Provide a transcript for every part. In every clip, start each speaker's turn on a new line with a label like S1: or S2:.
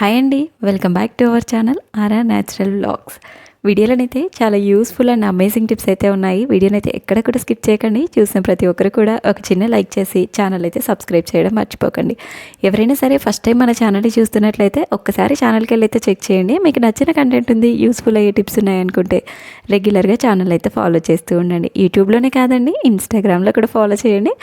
S1: Hi అండి welcome back to our channel RR natural vlogs. వీడియోలోనైతే చాలా useful and amazing tips అయితే ఉన్నాయి. వీడియోని అయితే ఎక్కడ కూడా స్కిప్ చేయకండి. చూసిన ప్రతి ఒక్కరు కూడా ఒక చిన్న లైక్ చేసి ఛానల్ అయితే సబ్స్క్రైబ్ చేయడం మర్చిపోకండి. ఎవరైనా సరే ఫస్ట్ టైం మన ఛానల్ని చూస్తున్నట్లయితే ఒక్కసారి ఛానల్కి వెళ్ళి అయితే చెక్ చేయండి. మీకు నచ్చిన కంటెంట్ ఉంది యూస్ఫుల్ అయ్యే టిప్స్ ఉన్నాయనుకుంటే రెగ్యులర్గా ఛానల్ అయితే ఫాలో చేస్తూ ఉండండి. యూట్యూబ్లోనే కాదండి ఇన్స్టాగ్రామ్లో కూడా ఫాలో చేయండి.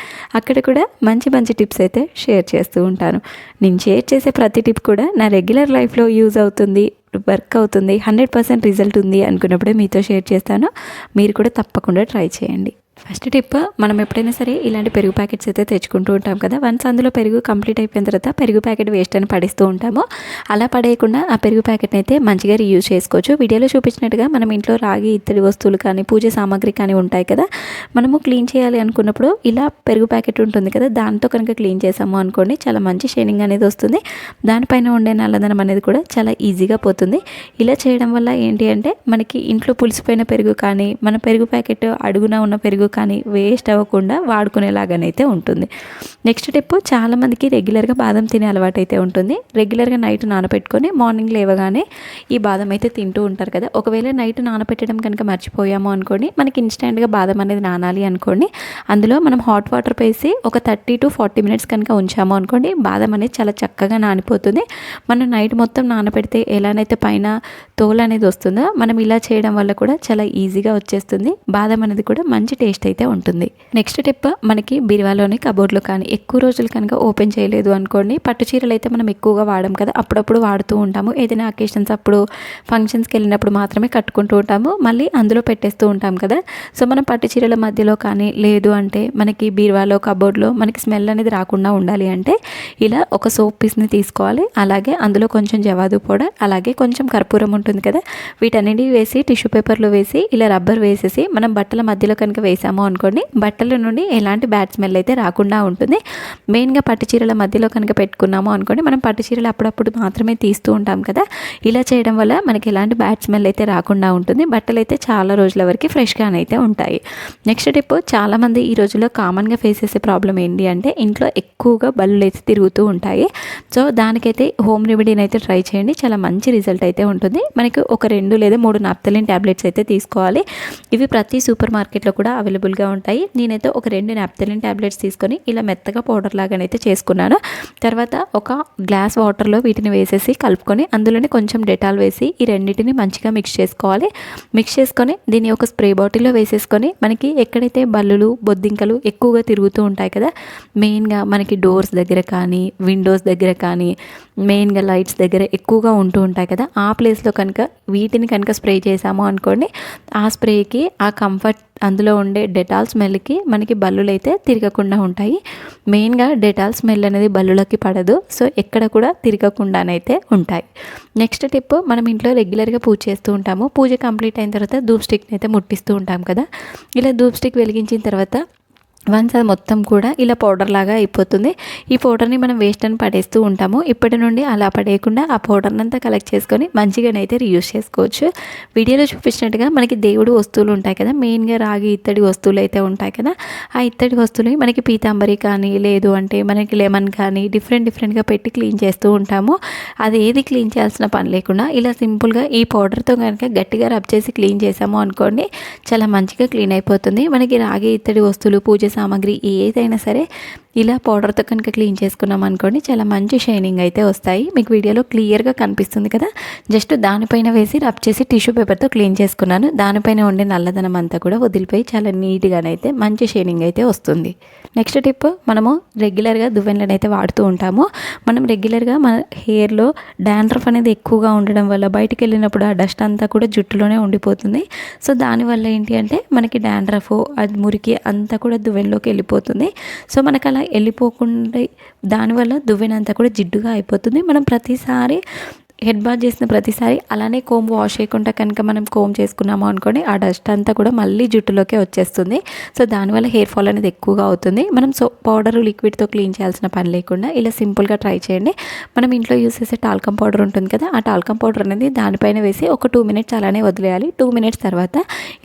S1: అక్కడ కూడా మంచి మంచి టిప్స్ అయితే షేర్ చేస్తూ ఉంటాను. నేను షేర్ చేసే ప్రతి టిప్ కూడా నా రెగ్యులర్ లైఫ్లో యూజ్ అవుతుంది. వర్క్ అవుతుంది హండ్రెడ్ పర్సెంట్ రిజల్ట్ ఉంది అనుకున్నప్పుడే మీతో షేర్ చేస్తాను. మీరు కూడా తప్పకుండా ట్రై చేయండి. ఫస్ట్ టిప్ మనం ఎప్పుడైనా సరే ఇలాంటి పెరుగు ప్యాకెట్స్ అయితే తెచ్చుకుంటూ ఉంటాం కదా. వన్స్ అందులో పెరుగు కంప్లీట్ అయిపోయిన తర్వాత పెరుగు ప్యాకెట్ వేస్ట్ అని పడేస్తూ ఉంటాము. అలా పడేయకుండా ఆ పెరుగు ప్యాకెట్ని అయితే మంచిగా రీయూజ్ చేసుకోవచ్చు. వీడియోలో చూపించినట్టుగా మనం ఇంట్లో రాగి ఇత్తడి వస్తువులు కానీ పూజ సామాగ్రి కానీ ఉంటాయి కదా. మనము క్లీన్ చేయాలి అనుకున్నప్పుడు ఇలా పెరుగు ప్యాకెట్ ఉంటుంది కదా దాంతో కనుక క్లీన్ చేసాము అనుకోండి చాలా మంచి షైనింగ్ అనేది వస్తుంది. దానిపైన ఉండే నల్లదనం అనేది కూడా చాలా ఈజీగా పోతుంది. ఇలా చేయడం వల్ల ఏంటి అంటే మనకి ఇంట్లో పులిసిపోయిన పెరుగు కానీ మన పెరుగు ప్యాకెట్ అడుగున ఉన్న పెరుగు కానీ వేస్ట్ అవ్వకుండా వాడుకునేలాగానైతే ఉంటుంది. నెక్స్ట్ టిప్ చాలామందికి రెగ్యులర్గా బాదం తినే అలవాటు అయితే ఉంటుంది. రెగ్యులర్గా నైట్ నానబెట్టుకొని మార్నింగ్ లేవగానే ఈ బాదం అయితే తింటూ ఉంటారు కదా. ఒకవేళ నైట్ నానబెట్టడం కనుక మర్చిపోయాము అనుకోండి మనకి ఇన్స్టెంట్గా బాదం అనేది నానాలి అనుకోండి అందులో మనం హాట్ వాటర్ వేసి ఒక థర్టీ టు ఫార్టీ మినిట్స్ కనుక ఉంచాము అనుకోండి బాదం అనేది చాలా చక్కగా నానిపోతుంది. మనం నైట్ మొత్తం నానబెడితే ఎలానైతే పైన తోలు అనేది వస్తుందో మనం ఇలా చేయడం వల్ల కూడా చాలా ఈజీగా వచ్చేస్తుంది. బాదం అనేది కూడా మంచి టేస్ట్ అయితే ఉంటుంది. నెక్స్ట్ టిప్ మనకి బీరువాలోని కబోర్డ్లో కానీ ఎక్కువ రోజులు కనుక ఓపెన్ చేయలేదు అనుకోండి పట్టు చీరలు అయితే మనం ఎక్కువగా వాడం కదా అప్పుడప్పుడు వాడుతూ ఉంటాము. ఏదైనా అకేషన్స్ అప్పుడు ఫంక్షన్స్కి వెళ్ళినప్పుడు మాత్రమే కట్టుకుంటూ ఉంటాము. మళ్ళీ అందులో పెట్టేస్తూ ఉంటాం కదా. సో మనం పట్టు చీరల మధ్యలో కానీ లేదు అంటే మనకి బీరువాలో కబోర్డ్లో మనకి స్మెల్ అనేది రాకుండా ఉండాలి అంటే ఇలా ఒక సోప్ పీస్ని తీసుకోవాలి. అలాగే అందులో కొంచెం జవాదు పౌడర్ అలాగే కొంచెం కర్పూరం ఉంటుంది కదా. వీటన్నిటి వేసి టిష్యూ పేపర్లో వేసి ఇలా రబ్బర్ వేసేసి మనం బట్టల మధ్యలో కనుక వేసాము అనుకోండి బట్టల నుండి ఎలాంటి బ్యాడ్ స్మెల్ అయితే రాకుండా ఉంటుంది. మెయిన్గా పట్టు చీరల మధ్యలో కనుక పెట్టుకున్నాము అనుకోండి మనం పట్టు చీరలు అప్పుడప్పుడు మాత్రమే తీస్తూ ఉంటాం కదా. ఇలా చేయడం వల్ల మనకి ఎలాంటి బ్యాడ్ స్మెల్ అయితే రాకుండా ఉంటుంది. బట్టలు అయితే చాలా రోజుల వరకు ఫ్రెష్గానే అయితే ఉంటాయి. నెక్స్ట్ టిప్ చాలామంది ఈ రోజుల్లో కామన్గా ఫేస్ చేసే ప్రాబ్లం ఏంటి అంటే ఇంట్లో ఎక్కువగా బల్లులు అయితే తిరుగుతూ ఉంటాయి. సో దానికైతే హోమ్ రెమెడీని అయితే ట్రై చేయండి. చాలా మంచి రిజల్ట్ అయితే ఉంటుంది. మనకి ఒక రెండు లేదా మూడు నాప్తలిన్ ట్యాబ్లెట్స్ అయితే తీసుకోవాలి. ఇవి ప్రతి సూపర్ మార్కెట్లో కూడా అవైలబుల్గా ఉంటాయి. నేనైతే ఒక రెండు నాప్తలిన్ ట్యాబ్లెట్స్ తీసుకొని ఇలా మెత్తగా పౌడర్ లాగానైతే చేసుకున్నాను. తర్వాత ఒక గ్లాస్ వాటర్లో వీటిని వేసేసి కలుపుకొని అందులోనే కొంచెం డెటాల్ వేసి ఈ రెండింటిని మంచిగా మిక్స్ చేసుకోవాలి. మిక్స్ చేసుకొని దీన్ని ఒక స్ప్రే బాటిల్లో వేసేసుకొని మనకి ఎక్కడైతే బల్లులు బొద్దింకలు ఎక్కువగా తిరుగుతూ ఉంటాయి కదా మెయిన్గా మనకి డోర్స్ దగ్గర కానీ విండోస్ దగ్గర కానీ మెయిన్గా లైట్స్ దగ్గర ఎక్కువగా ఉంటూ ఉంటాయి కదా ఆ ప్లేస్లో కనుక వీటిని కనుక స్ప్రే చేసాము అనుకోండి ఆ స్ప్రేకి ఆ కంఫర్ట్ అందులో ఉండే డెటాల్ స్మెల్కి మనకి బల్లులు అయితే తిరగకుండా ఉంటాయి. మెయిన్గా డెటాల్ స్మెల్ అనేది బల్లులకి పడదు. సో ఎక్కడ కూడా తిరగకుండానైతే ఉంటాయి. నెక్స్ట్ టిప్ మనం ఇంట్లో రెగ్యులర్గా పూజ చేస్తూ ఉంటాము. పూజ కంప్లీట్ అయిన తర్వాత ధూప్ స్టిక్ని అయితే ముట్టిస్తూ ఉంటాం కదా. ఇలా ధూప్ స్టిక్ వెలిగించిన తర్వాత వన్స్ అది మొత్తం కూడా ఇలా పౌడర్ లాగా అయిపోతుంది. ఈ పౌడర్ని మనం వేస్ట్ అని పడేస్తూ ఉంటాము. ఇప్పటి నుండి అలా పడేయకుండా ఆ పౌడర్ని అంతా కలెక్ట్ చేసుకొని మంచిగానైతే రీయూస్ చేసుకోవచ్చు. వీడియోలో చూపించినట్టుగా మనకి దేవుడు వస్తువులు ఉంటాయి కదా. మెయిన్గా రాగి ఇత్తడి వస్తువులు అయితే ఉంటాయి కదా. ఆ ఇత్తడి వస్తువులు మనకి పీతాంబరి కానీ లేదు అంటే మనకి లెమన్ కానీ డిఫరెంట్ డిఫరెంట్గా పెట్టి క్లీన్ చేస్తూ ఉంటాము. అది ఏది క్లీన్ చేయాల్సిన పని లేకుండా ఇలా సింపుల్గా ఈ పౌడర్తో కనుక గట్టిగా రబ్ చేసి క్లీన్ చేసాము అనుకోండి చాలా మంచిగా క్లీన్ అయిపోతుంది. మనకి రాగి ఇత్తడి వస్తువులు పూజ సామాగ్రి ఏదైనా సరే ఇలా పౌడర్తో కనుక క్లీన్ చేసుకున్నాం అనుకోండి చాలా మంచి షైనింగ్ అయితే వస్తాయి. మీకు వీడియోలో క్లియర్గా కనిపిస్తుంది కదా? జస్ట్ దానిపైన వేసి రబ్ చేసి టిష్యూ పేపర్తో క్లీన్ చేసుకున్నాను. దానిపైన ఉండే నల్లదనం అంతా కూడా వదిలిపోయి చాలా నీట్గానైతే మంచి షైనింగ్ అయితే వస్తుంది. నెక్స్ట్ టిప్ మనము రెగ్యులర్గా దువ్వెనలను అయితే వాడుతూ ఉంటాము. మనం రెగ్యులర్గా మన హెయిర్లో డాండ్రఫ్ అనేది ఎక్కువగా ఉండడం వల్ల బయటికి వెళ్ళినప్పుడు ఆ డస్ట్ అంతా కూడా జుట్టులోనే ఉండిపోతుంది. సో దానివల్ల ఏంటి అంటే మనకి డాండ్రఫ్ అది మురికి అంతా కూడా దువ్వెనలోకి వెళ్ళిపోతుంది. సో మనకు అలా వెళ్ళిపోకుండా దానివల్ల దువ్వెనంతా కూడా జిడ్డుగా అయిపోతుంది. మనం ప్రతిసారి హెడ్ బాత్ చేసిన ప్రతిసారి అలానే కోమ్ వాష్ చేయకుండా కనుక మనం కోమ్ చేసుకున్నాము అనుకోండి ఆ డస్ట్ అంతా కూడా మళ్ళీ జుట్టులోకే వచ్చేస్తుంది. సో దానివల్ల హెయిర్ ఫాల్ అనేది ఎక్కువగా అవుతుంది. మనం సో పౌడర్ లిక్విడ్తో క్లీన్ చేయాల్సిన పని లేకుండా ఇలా సింపుల్గా ట్రై చేయండి. మనం ఇంట్లో యూస్ చేసే టాల్కమ్ పౌడర్ ఉంటుంది కదా ఆ టాల్కమ్ పౌడర్ అనేది దానిపైన వేసి ఒక టూ మినిట్స్ అలానే వదిలేయాలి. టూ మినిట్స్ తర్వాత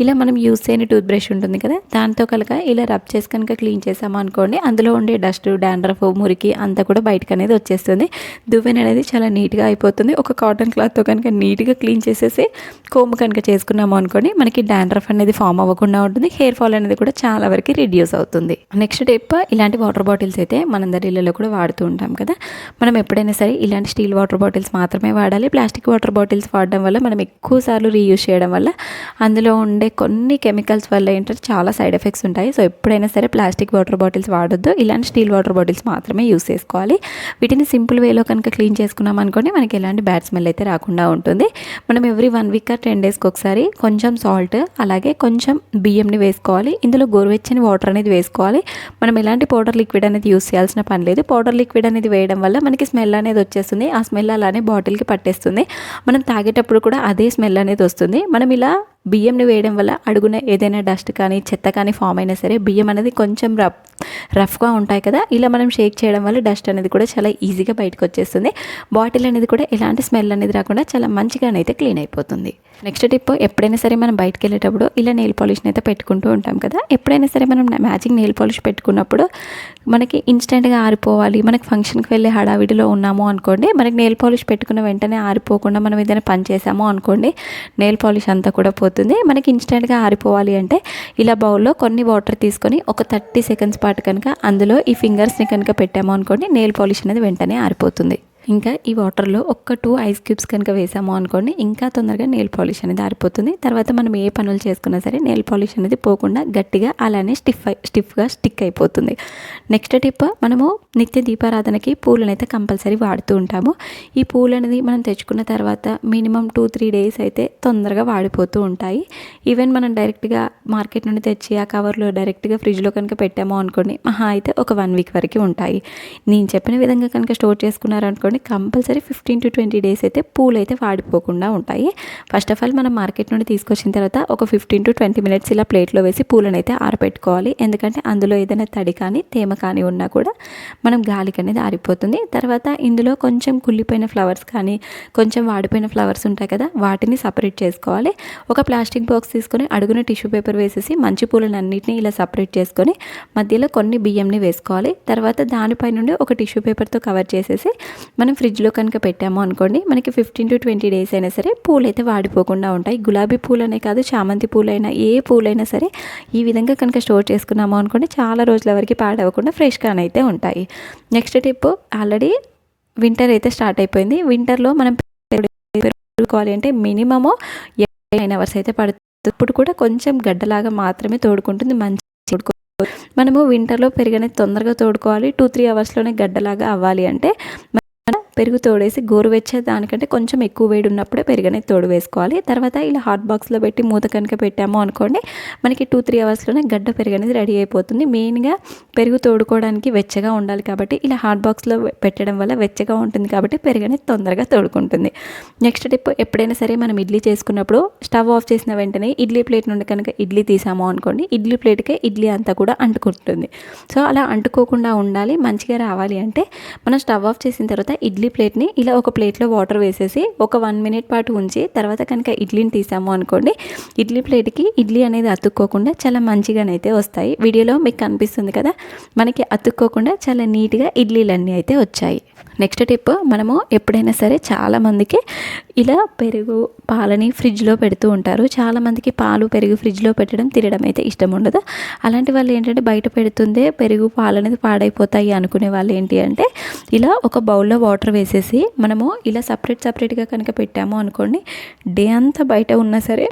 S1: ఇలా మనం యూస్ చేయని టూత్ బ్రష్ ఉంటుంది కదా దాంతో కనుక ఇలా రబ్ చేసి కనుక క్లీన్ చేసాము అనుకోండి అందులో ఉండే డస్ట్ డాండ్రఫ్ మురికి అంతా కూడా బయటకు అనేది వచ్చేస్తుంది. దువ్వెన అనేది చాలా నీట్గా అయిపోతుంది. ఒక కాటన్ క్లాత్తో కనుక నీట్గా క్లీన్ చేసేసి కోమ్ కనుక చేసుకున్నాము అనుకోండి మనకి డాండ్రఫ్ అనేది ఫామ్ అవ్వకుండా ఉంటుంది హెయిర్ ఫాల్ అనేది కూడా చాలా వరకు రిడ్యూస్ అవుతుంది. నెక్స్ట్ టిప్ ఇలాంటి వాటర్ బాటిల్స్ అయితే మనందరి ఇళ్ళలో కూడా వాడుతూ ఉంటాం కదా. మనం ఎప్పుడైనా సరే ఇలాంటి స్టీల్ వాటర్ బాటిల్స్ మాత్రమే వాడాలి. ప్లాస్టిక్ వాటర్ బాటిల్స్ వాడడం వల్ల మనం ఎక్కువ సార్లు రీయూజ్ చేయడం వల్ల అందులో ఉండే కొన్ని కెమికల్స్ వల్ల ఏంటంటే చాలా సైడ్ ఎఫెక్ట్స్ ఉంటాయి. సో ఎప్పుడైనా సరే ప్లాస్టిక్ వాటర్ బాటిల్స్ వాడొద్దు. ఇలాంటి స్టీల్ వాటర్ బాటిల్స్ మాత్రమే యూస్ చేసుకోవాలి. వీటిని సింపుల్ వేలో కనుక క్లీన్ చేసుకున్నాం అనుకోండి మనకి ఎలాంటి బ్యాడ్ స్మెల్ అయితే రాకుండా ఉంటుంది. మనం ఎవ్రీ వన్ వీక్ ఆ టెన్ డేస్కి ఒకసారి కొంచెం సాల్ట్ అలాగే కొంచెం బియ్యంని వేసుకోవాలి. ఇందులో గోరువెచ్చని వాటర్ అనేది వేసుకోవాలి. మనం ఎలాంటి పౌడర్ లిక్విడ్ అనేది యూస్ చేయాల్సిన పని లేదు. పౌడర్ లిక్విడ్ అనేది వేయడం వల్ల మనకి స్మెల్ అనేది వచ్చేస్తుంది. ఆ స్మెల్ అలానే బాటిల్కి పట్టేస్తుంది. మనం తాగేటప్పుడు కూడా అదే స్మెల్ అనేది వస్తుంది. మనం ఇలా బియ్యంని వేయడం వల్ల అడుగున ఏదైనా డస్ట్ కానీ చెత్త కానీ ఫామ్ అయినా సరే బియ్యం అనేది కొంచెం రఫ్ రఫ్గా ఉంటాయి కదా. ఇలా మనం షేక్ చేయడం వల్ల డస్ట్ అనేది కూడా చాలా ఈజీగా బయటకు వచ్చేస్తుంది. బాటిల్ అనేది కూడా ఎలాంటి స్మెల్ అనేది రాకుండా చాలా మంచిగానైతే క్లీన్ అయిపోతుంది. నెక్స్ట్ టిప్ ఎప్పుడైనా సరే మనం బయటకు వెళ్ళేటప్పుడు ఇలా నెయిల్ పాలిష్ని అయితే పెట్టుకుంటూ ఉంటాం కదా. ఎప్పుడైనా సరే మనం మ్యాచింగ్ నెయిల్ పాలిష్ పెట్టుకున్నప్పుడు మనకి ఇన్స్టెంట్గా ఆరిపోవాలి. మనకి ఫంక్షన్కి వెళ్ళే హడావిడిలో ఉన్నాము అనుకోండి మనకి నెయిల్ పాలిష్ పెట్టుకున్న వెంటనే ఆరిపోకుండా మనం ఏదైనా పని చేసాము అనుకోండి నెయిల్ పాలిష్ అంతా కూడా పోతుంది. మనకి ఇన్స్టెంట్గా ఆరిపోవాలి అంటే ఇలా బౌల్లో కొన్ని వాటర్ తీసుకొని ఒక థర్టీ సెకండ్స్ పాటు కనుక అందులో ఈ ఫింగర్స్ని కనుక పెట్టాము అనుకోండి నెయిల్ పాలిష్ అనేది వెంటనే ఆరిపోతుంది. ఇంకా ఈ వాటర్లో ఒక్క టూ ఐస్ క్యూబ్స్ కనుక వేసాము అనుకోండి ఇంకా తొందరగా నెయిల్ పాలిష్ అనేది ఆరిపోతుంది. తర్వాత మనం ఏ పనులు చేసుకున్నా సరే నెయిల్ పాలిష్ అనేది పోకుండా గట్టిగా అలానే స్టిఫ్ స్టిఫ్గా స్టిక్ అయిపోతుంది. నెక్స్ట్ టిప్ మనము నిత్య దీపారాధనకి పూలను అయితే కంపల్సరీ వాడుతూ ఉంటాము. ఈ పూలు అనేది మనం తెచ్చుకున్న తర్వాత మినిమం టూ త్రీ డేస్ అయితే తొందరగా వాడిపోతూ ఉంటాయి. ఈవెన్ మనం డైరెక్ట్గా మార్కెట్ నుండి తెచ్చి ఆ కవర్లో డైరెక్ట్గా ఫ్రిడ్జ్లో కనుక పెట్టాము అనుకోండి మహా అయితే ఒక వన్ వీక్ వరకు ఉంటాయి. నేను చెప్పిన విధంగా కనుక store చేసుకున్నారనుకోండి compulsory fifteen to twenty days అయితే పూలు అయితే వాడిపోకుండా ఉంటాయి. ఫస్ట్ ఆఫ్ ఆల్ మనం మార్కెట్ నుండి తీసుకొచ్చిన తర్వాత ఒక ఫిఫ్టీన్ టు ట్వంటీ మినిట్స్ ఇలా ప్లేట్లో వేసి పూలను అయితే ఆరబెట్టుకోవాలి. ఎందుకంటే అందులో ఏదైనా తడి కానీ తేమ కానీ ఉన్నా కూడా మనం గాలికి అనేది ఆరిపోతుంది. తర్వాత ఇందులో కొంచెం కుళ్ళిపోయిన ఫ్లవర్స్ కానీ కొంచెం వాడిపోయిన ఫ్లవర్స్ ఉంటాయి కదా వాటిని సపరేట్ చేసుకోవాలి. ఒక ప్లాస్టిక్ బాక్స్ తీసుకొని అడుగున టిష్యూ పేపర్ వేసేసి మంచి పూలను అన్నింటినీ ఇలా సపరేట్ చేసుకొని మధ్యలో కొన్ని బియ్యంని వేసుకోవాలి. తర్వాత దానిపై నుండి ఒక టిష్యూ పేపర్తో కవర్ చేసేసి మనం ఫ్రిడ్జ్లో కనుక పెట్టాము అనుకోండి మనకి ఫిఫ్టీన్ టు ట్వంటీ డేస్ అయినా సరే పూలు అయితే వాడిపోకుండా ఉంటాయి. గులాబీ పూలనే కాదు చామంతి పూలైనా ఏ పూలైనా సరే ఈ విధంగా కనుక స్టోర్ చేసుకున్నాము అనుకోండి చాలా రోజుల వరకు పాడవకుండా ఫ్రెష్గానైతే ఉంటాయి. నెక్స్ట్ టిప్ ఆల్రెడీ వింటర్ అయితే స్టార్ట్ అయిపోయింది. వింటర్లో మనం పెరుగుకోవాలి అంటే మినిమము నైన్ అవర్స్ అయితే పడుతుంది. ఇప్పుడు కూడా కొంచెం గడ్డలాగా మాత్రమే తోడుకుంటుంది మంచి మనము వింటర్లో పెరిగనేది తొందరగా తోడుకోవాలి. టూ త్రీ అవర్స్లోనే గడ్డలాగా అవ్వాలి అంటే పెరుగు తోడేసి గోరువెచ్చే దానికంటే కొంచెం ఎక్కువ వేడి ఉన్నప్పుడే పెరుగనే తోడు వేసుకోవాలి. తర్వాత ఇలా హాట్ బాక్స్లో పెట్టి మూత కనుక పెట్టాము అనుకోండి మనకి టూ త్రీ అవర్స్లోనే గడ్డ పెరుగు అనేది రెడీ అయిపోతుంది. మెయిన్గా పెరుగు తోడుకోవడానికి వెచ్చగా ఉండాలి కాబట్టి ఇలా హాట్ బాక్స్లో పెట్టడం వల్ల వెచ్చగా ఉంటుంది కాబట్టి పెరుగు అనేది తొందరగా తోడుకుంటుంది. నెక్స్ట్ టిప్ ఎప్పుడైనా సరే మనం ఇడ్లీ చేసుకున్నప్పుడు స్టవ్ ఆఫ్ చేసిన వెంటనే ఇడ్లీ ప్లేట్ నుండి కనుక ఇడ్లీ తీసాము అనుకోండి ఇడ్లీ ప్లేట్కే ఇడ్లీ అంతా కూడా అంటుకుంటుంది. సో అలా అంటుకోకుండా ఉండాలి మంచిగా రావాలి అంటే మనం స్టవ్ ఆఫ్ చేసిన తర్వాత ఇడ్లీ ఇడ్లీ ప్లేట్ని ఇలా ఒక ప్లేట్లో వాటర్ వేసేసి ఒక వన్ మినిట్ పాటు ఉంచి తర్వాత కనుక ఇడ్లీని తీసాము అనుకోండి ఇడ్లీ ప్లేట్కి ఇడ్లీ అనేది అతుక్కోకుండా చాలా మంచిగానైతే వస్తాయి. వీడియోలో మీకు కనిపిస్తుంది కదా మనకి అతుక్కోకుండా చాలా నీట్గా ఇడ్లీలన్నీ అయితే వచ్చాయి. నెక్స్ట్ టిప్ మనము ఎప్పుడైనా సరే చాలామందికి ఇలా పెరుగు పాలని ఫ్రిడ్జ్లో పెడుతూ ఉంటారు. చాలామందికి పాలు పెరుగు ఫ్రిడ్జ్లో పెట్టడం తినడం అయితే ఇష్టం ఉండదు. అలాంటి వాళ్ళు ఏంటంటే బయట పెడుతుందే పెరుగు పాలు అనేది పాడైపోతాయి అనుకునే వాళ్ళు ఏంటి అంటే ఇలా ఒక బౌల్లో వాటర్ వేసేసి మనము ఇలా సపరేట్ సపరేట్గా కనుక పెట్టాము అనుకోండి డే అంతా బయట ఉన్నా సరే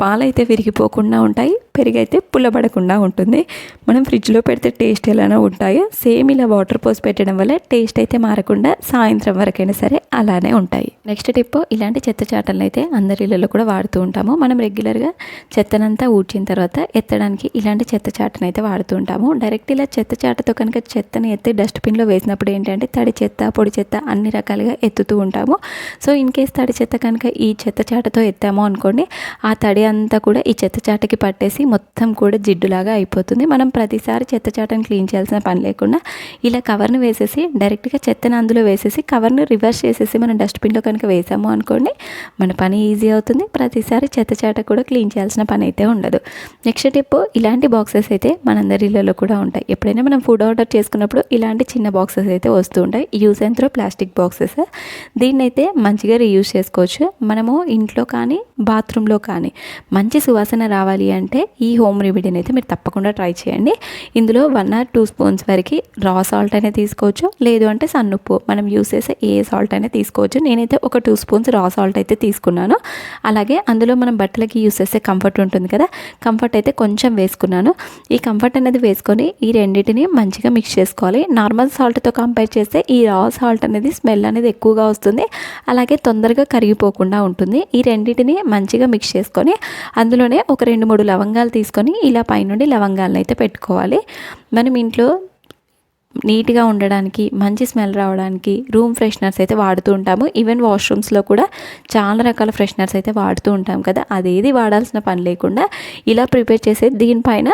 S1: పాలైతే విరిగిపోకుండా ఉంటాయి. పెరుగు అయితే పుల్లబడకుండా ఉంటుంది. మనం ఫ్రిడ్జ్లో పెడితే టేస్ట్ ఎలానో ఉంటాయో సేమ్ ఇలా వాటర్ పోసి పెట్టడం వల్ల టేస్ట్ అయితే మారకుండా సాయంత్రం వరకైనా సరే అలానే ఉంటాయి. నెక్స్ట్ టిప్ ఇలాంటి చెత్త చాటలను అయితే అందరి ఇళ్ళలో కూడా వాడుతూ ఉంటాము. మనం రెగ్యులర్గా చెత్తనంతా ఊడ్చిన తర్వాత ఎత్తడానికి ఇలాంటి చెత్త చాటను అయితే వాడుతూ ఉంటాము. డైరెక్ట్ ఇలా చెత్త చాటతో కనుక చెత్తని ఎత్తి డస్ట్బిన్లో వేసినప్పుడు ఏంటంటే తడి చెత్త పొడి చెత్త అన్ని రకాలుగా ఎత్తుతూ ఉంటాము. సో ఇన్ కేస్ తడి చెత్త కనుక ఈ చెత్త చాటతో ఎత్తాము అనుకోండి ఆ తడి అంతా కూడా ఈ చెత్త చాటకి పట్టేసి మొత్తం కూడా జిడ్డులాగా అయిపోతుంది. మనం ప్రతిసారి చెత్త చాటను క్లీన్ చేయాల్సిన పని లేకుండా ఇలా కవర్ని వేసేసి డైరెక్ట్గా చెత్తను అందులో వేసేసి కవర్ని రివర్స్ చేసేసి మనం డస్ట్బిన్లో కనుక వేసాము అనుకోండి మన పని ఈజీ అవుతుంది. ప్రతిసారి చెత్త చాట కూడా క్లీన్ చేయాల్సిన పని అయితే ఉండదు. నెక్స్ట్ టిప్ ఇలాంటి బాక్సెస్ అయితే మనందరి ఇళ్ళలో కూడా ఉంటాయి. ఎప్పుడైనా మనం ఫుడ్ ఆర్డర్ చేసుకున్నప్పుడు ఇలాంటి చిన్న బాక్సెస్ అయితే వస్తూ ఉంటాయి. Use and throw plastic boxes. దీన్ని అయితే మంచిగా రీయూజ్ చేసుకోవచ్చు. మనము ఇంట్లో కానీ బాత్రూంలో కానీ మంచి సువాసన రావాలి అంటే ఈ హోమ్ రెమెడీని అయితే మీరు తప్పకుండా ట్రై చేయండి. ఇందులో వన్ ఆర్ టూ స్పూన్స్ వరకు రా సాల్ట్ అయినా తీసుకోవచ్చు. లేదు అంటే సన్నుప్పు మనం యూస్ చేసే ఏ సాల్ట్ అయినా తీసుకోవచ్చు. నేనైతే ఒక టూ స్పూన్స్ రా సాల్ట్ అయితే తీసుకున్నాను. అలాగే అందులో మనం బట్టలకి యూస్ చేసే కంఫర్ట్ ఉంటుంది కదా కంఫర్ట్ అయితే కొంచెం వేసుకున్నాను. ఈ కంఫర్ట్ అనేది వేసుకొని ఈ రెండింటిని మంచిగా మిక్స్ చేసుకోవాలి. నార్మల్ సాల్ట్తో కంపేర్ చేస్తే ఈ రా సాల్ట్ అనేది స్మెల్ అనేది ఎక్కువగా వస్తుంది. అలాగే తొందరగా కరిగిపోకుండా ఉంటుంది. ఈ రెండింటిని మంచిగా మిక్స్ చేసుకొని అందులోనే ఒక రెండు మూడు లవంగా లవంగాలు తీసుకొని ఇలా పైనుండి లవంగాలను అయితే పెట్టుకోవాలి. మనం ఇంట్లో నీట్గా ఉండడానికి మంచి స్మెల్ రావడానికి రూమ్ ఫ్రెషనర్స్ అయితే వాడుతూ ఉంటాము. ఈవెన్ వాష్రూమ్స్లో కూడా చాలా రకాల ఫ్రెషనర్స్ అయితే వాడుతూ ఉంటాం కదా. అదేది వాడాల్సిన పని లేకుండా ఇలా ప్రిపేర్ చేసే దీనిపైన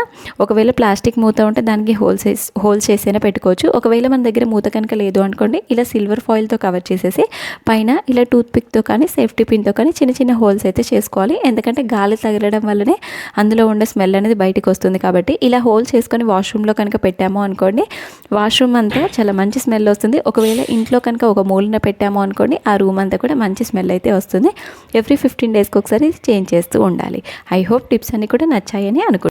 S1: ఒకవేళ ప్లాస్టిక్ మూత ఉంటే దానికి హోల్స్ హోల్స్ చేసైనా పెట్టుకోవచ్చు. ఒకవేళ మన దగ్గర మూత కనుక లేదు అనుకోండి ఇలా సిల్వర్ ఫాయిల్తో కవర్ చేసేసి పైన ఇలా టూత్ పిక్తో కానీ సేఫ్టీ పిన్తో కానీ చిన్న చిన్న హోల్స్ అయితే చేసుకోవాలి. ఎందుకంటే గాలి తగలడం వల్లనే అందులో ఉండే స్మెల్ అనేది బయటకు వస్తుంది కాబట్టి ఇలా హోల్ చేసుకొని వాష్రూమ్లో కనుక పెట్టాము అనుకోండి వా వాష్రూమ్ అంతా చాలా మంచి స్మెల్ వస్తుంది. ఒకవేళ ఇంట్లో కనుక ఒక మూలన పెట్టాము అనుకోండి ఆ రూమ్ అంతా కూడా మంచి స్మెల్ అయితే వస్తుంది. ఎవ్రీ ఫిఫ్టీన్ డేస్కి ఒకసారి చేంజ్ చేస్తూ ఉండాలి. ఐ హోప్ టిప్స్ అన్నీ కూడా నచ్చాయని అనుకుంటున్నాను.